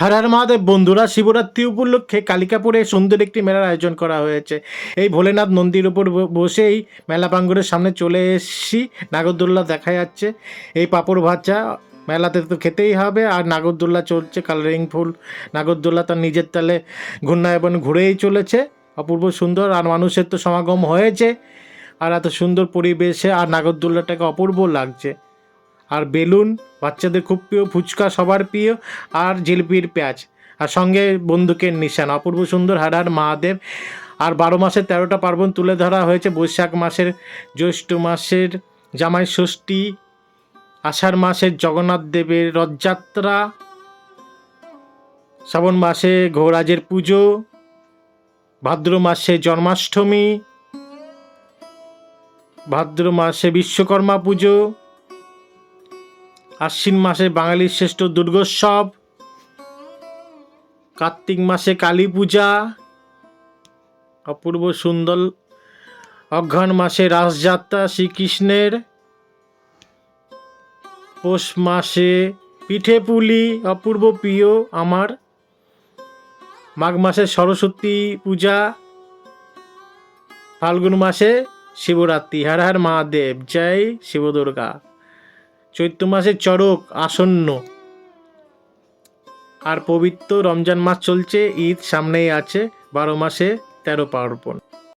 হর হর মহাদেব বন্ধুরা, শিবরাত্রি উপলক্ষে কালিকাপুরে সুন্দর একটি মেলার আয়োজন করা হয়েছে। এই ভোলেনাথ নন্দীর উপর বসেই মেলা প্রাঙ্গণের সামনে চলে এসেছি। নাগরদোল্লা দেখা যাচ্ছে। এই পাঁপড় ভাজা মেলাতে তো খেতেই হবে। আর নাগরদোল্লা চলছে কালারিং ফুল। নাগরদোল্লা তার নিজের তালে ঘূর্ণায়বন ঘুরেই চলেছে। অপূর্ব সুন্দর। আর মানুষের তো সমাগম হয়েছে। আর এত সুন্দর পরিবেশে আর নাগরদোল্লাটাকে অপূর্ব লাগছে। আর বেলুন, বাচ্চাদের খুব প্রিয়, ফুচকা সবার প্রিয়, আর জিলিপির পেঁয়াজ। আর সঙ্গে বন্দুকের নিশান, অপূর্ব সুন্দর হারার মহাদেব। আর বারো মাসের তেরোটা পার্বণ তুলে ধরা হয়েছে, বৈশাখ মাসের, জ্যৈষ্ঠ মাসের, জামাই ষষ্ঠী, আষাঢ় মাসের, জগন্নাথ দেবের রথযাত্রা, শ্রাবণ মাসে ঘোরাজের পুজো, ভাদ্র মাসে জন্মাষ্টমী, ভাদ্র মাসে বিশ্বকর্মা পুজো আশ্বিন মাসে বাঙালির শ্রেষ্ঠ দুর্গোৎসব। কার্তিক মাসে কালী পূজা। অপূর্ব সুন্দর অঘ্রাণ মাসে রাসযাত্রা শ্রীকৃষ্ণের। পৌষ মাসে পিঠে পুলি, অপূর্ব প্রিয় আমার। মাঘ মাসে সরস্বতী পূজা। ফাল্গুন মাসে শিবরাত্রি। হর হর মহাদেব। জয় শিবদুর্গা। চৈত্র মাসে চড়ক আসন্ন। আর পবিত্র রমজান মাস চলছে, ঈদ সামনেই আছে, বারো মাসে তেরো পার্বণ।